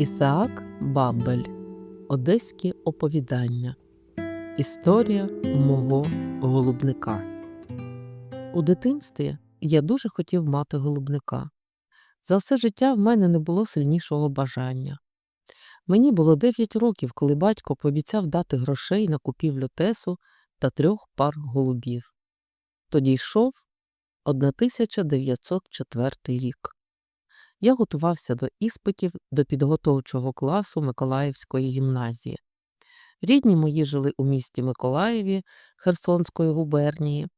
Ісаак Бабель Одеські оповідання. Історія мого голубника. У дитинстві я дуже хотів мати голубника. За все життя в мене не було сильнішого бажання. Мені було 9 років, коли батько пообіцяв дати грошей на купівлю тесу та трьох пар голубів. Тоді йшов 1904 рік. Я готувався до іспитів до підготовчого класу Миколаївської гімназії. Рідні мої жили у місті Миколаєві Херсонської губернії.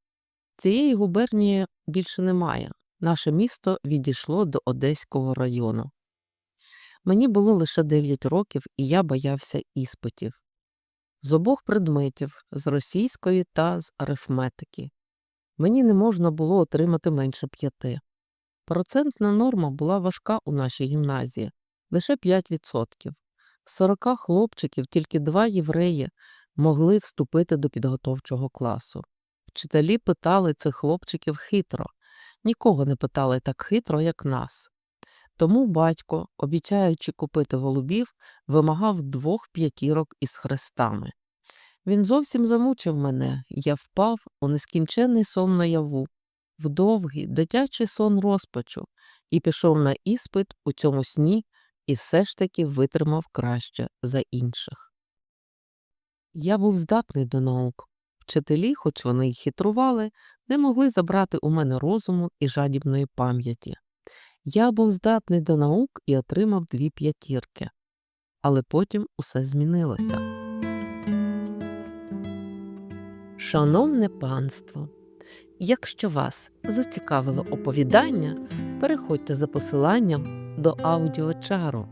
Цієї губернії більше немає. Наше місто відійшло до Одеського району. Мені було лише 9 років, і я боявся іспитів. З обох предметів з російської та з арифметики. Мені не можна було отримати менше п'яти. Процентна норма була важка у нашій гімназії лише 5%. З 40 хлопчиків тільки два євреї могли вступити до підготовчого класу. Вчителі питали цих хлопчиків хитро, нікого не питали так хитро, як нас. Тому батько, обіцяючи купити голубів, вимагав двох п'ятірок із хрестами. Він зовсім замучив мене, я впав у нескінченний сон наяву, в довгий дитячий сон розпачу, і пішов на іспит у цьому сні і все ж таки витримав краще за інших. Я був здатний до наук. Вчителі, хоч вони й хитрували, не могли забрати у мене розуму і жадібної пам'яті. Я був здатний до наук і отримав дві п'ятірки. Але потім усе змінилося. Шановне панство, якщо вас зацікавило оповідання, переходьте за посиланням до аудіочару.